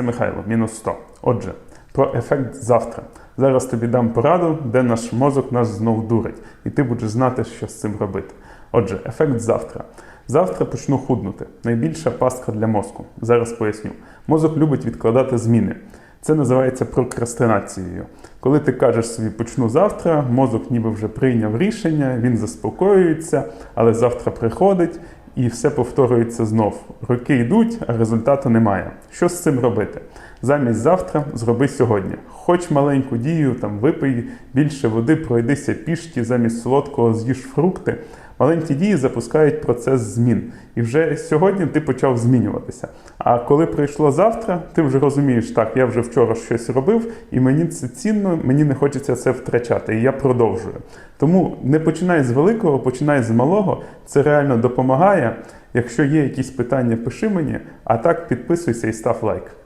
це Михайло, мінус 100. Отже, про ефект завтра. Зараз тобі дам пораду, де наш мозок нас знов дурить, і ти будеш знати, що з цим робити. Отже, ефект завтра. Завтра почну худнути. Найбільша пастка для мозку. Зараз поясню. Мозок любить відкладати зміни. Це називається прокрастинацією. Коли ти кажеш собі почну завтра, мозок ніби вже прийняв рішення, він заспокоюється, але завтра приходить і все повторюється знов. Роки йдуть, а результату немає. Що з цим робити? Замість завтра зроби сьогодні. Хоч маленьку дію, там випий більше води, пройдися пішки, замість солодкого з'їж фрукти. Маленькі дії запускають процес змін. І вже сьогодні ти почав змінюватися. А коли прийшло завтра, ти вже розумієш, так, я вже вчора щось робив, і мені це цінно, мені не хочеться це втрачати, і я продовжую. Тому не починай з великого, починай з малого. Це реально допомагає. Якщо є якісь питання, пиши мені, а так підписуйся і став лайк.